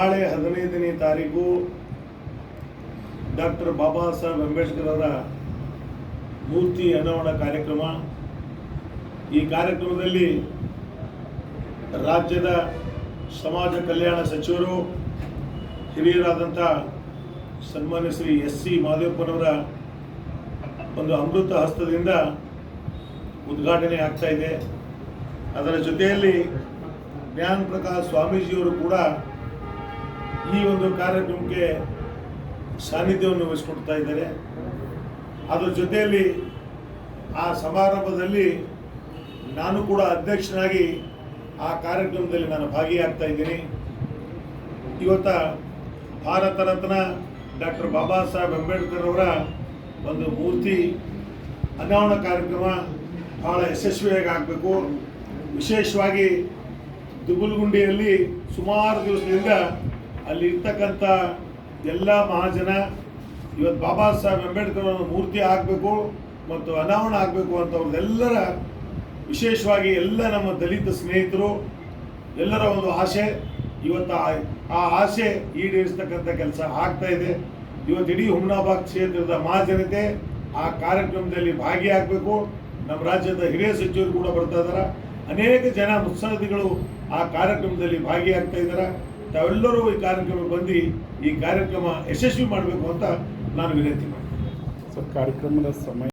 ನಾಳೆ ಹದಿನೈದನೇ ತಾರೀಕು ಡಾಕ್ಟರ್ ಬಾಬಾ ಸಾಹೇಬ್ ಅಂಬೇಡ್ಕರ್ ಅವರ ಮೂರ್ತಿ ಅನಾವರಣ ಕಾರ್ಯಕ್ರಮ. ಈ ಕಾರ್ಯಕ್ರಮದಲ್ಲಿ ರಾಜ್ಯದ ಸಮಾಜ ಕಲ್ಯಾಣ ಸಚಿವರು ಹಿರಿಯರಾದಂಥ ಸನ್ಮಾನ್ಯ ಶ್ರೀ ಎಸ್ ಸಿ ಮಾದೇವಪ್ಪನವರ ಒಂದು ಅಮೃತ ಹಸ್ತದಿಂದ ಉದ್ಘಾಟನೆ ಆಗ್ತಾ ಇದೆ. ಅದರ ಜೊತೆಯಲ್ಲಿ ಜ್ಞಾನ ಪ್ರಕಾಶ್ ಸ್ವಾಮೀಜಿಯವರು ಕೂಡ ಈ ಒಂದು ಕಾರ್ಯಕ್ರಮಕ್ಕೆ ಸಾನ್ನಿಧ್ಯವನ್ನು ವಹಿಸ್ಕೊಡ್ತಾ ಇದ್ದಾರೆ. ಅದರ ಜೊತೆಯಲ್ಲಿ ಆ ಸಮಾರಂಭದಲ್ಲಿ ನಾನು ಕೂಡ ಅಧ್ಯಕ್ಷನಾಗಿ ಆ ಕಾರ್ಯಕ್ರಮದಲ್ಲಿ ನಾನು ಭಾಗಿಯಾಗ್ತಾ ಇದ್ದೀನಿ. ಇವತ್ತ ಭಾರತ ರತ್ನ ಡಾಕ್ಟರ್ ಬಾಬಾ ಸಾಹೇಬ್ ಅಂಬೇಡ್ಕರ್ ಅವರ ಒಂದು ಮೂರ್ತಿ ಅನಾವರಣ ಕಾರ್ಯಕ್ರಮ ಬಹಳ ಯಶಸ್ವಿಯಾಗಿ ಆಗಬೇಕು. ವಿಶೇಷವಾಗಿ ದುಗುಲ್ಗುಂಡಿಯಲ್ಲಿ ಸುಮಾರು ದಿವಸದಿಂದ ಅಲ್ಲಿ ಇರ್ತಕ್ಕಂಥ ಎಲ್ಲ ಮಹಾಜನ, ಇವತ್ತು ಬಾಬಾ ಸಾಹೇಬ್ ಅಂಬೇಡ್ಕರ್ ಅವರ ಮೂರ್ತಿ ಆಗಬೇಕು ಮತ್ತು ಅನಾವರಣ ಆಗಬೇಕು ಅಂತ ಅವ್ರದ್ದೆಲ್ಲರ ವಿಶೇಷವಾಗಿ ಎಲ್ಲ ನಮ್ಮ ದಲಿತ ಸ್ನೇಹಿತರು, ಎಲ್ಲರ ಒಂದು ಆಸೆ. ಇವತ್ತು ಆ- ಆ ಆಸೆ ಈಡೇರಿಸ್ತಕ್ಕಂಥ ಕೆಲಸ ಆಗ್ತಾ ಇದೆ. ಇವತ್ತು ಇಡೀ ಹುಮನಾಬಾದ್ ಕ್ಷೇತ್ರದ ಮಹಾಜನತೆ ಆ ಕಾರ್ಯಕ್ರಮದಲ್ಲಿ ಭಾಗಿಯಾಗಬೇಕು. ನಮ್ಮ ರಾಜ್ಯದ ಹಿರಿಯ ಸಚಿವರು ಕೂಡ ಬರ್ತಾ ಇದ್ದಾರೆ ಅನೇಕ ಜನ ಮುತ್ಸಾದಿಗಳು ಆ ಕಾರ್ಯಕ್ರಮದಲ್ಲಿ ಭಾಗಿಯಾಗ್ತಾ ಇದ್ದಾರೆ ತಾವೆಲ್ಲರೂ ಈ ಕಾರ್ಯಕ್ರಮ ಬಂದು ಈ ಕಾರ್ಯಕ್ರಮ ಯಶಸ್ವಿ ಮಾಡಬೇಕು ಅಂತ ನಾನು ವಿನಂತಿ ಮಾಡ್ತೀನಿ. ಸರ್ ಕಾರ್ಯಕ್ರಮದ ಸಮಯ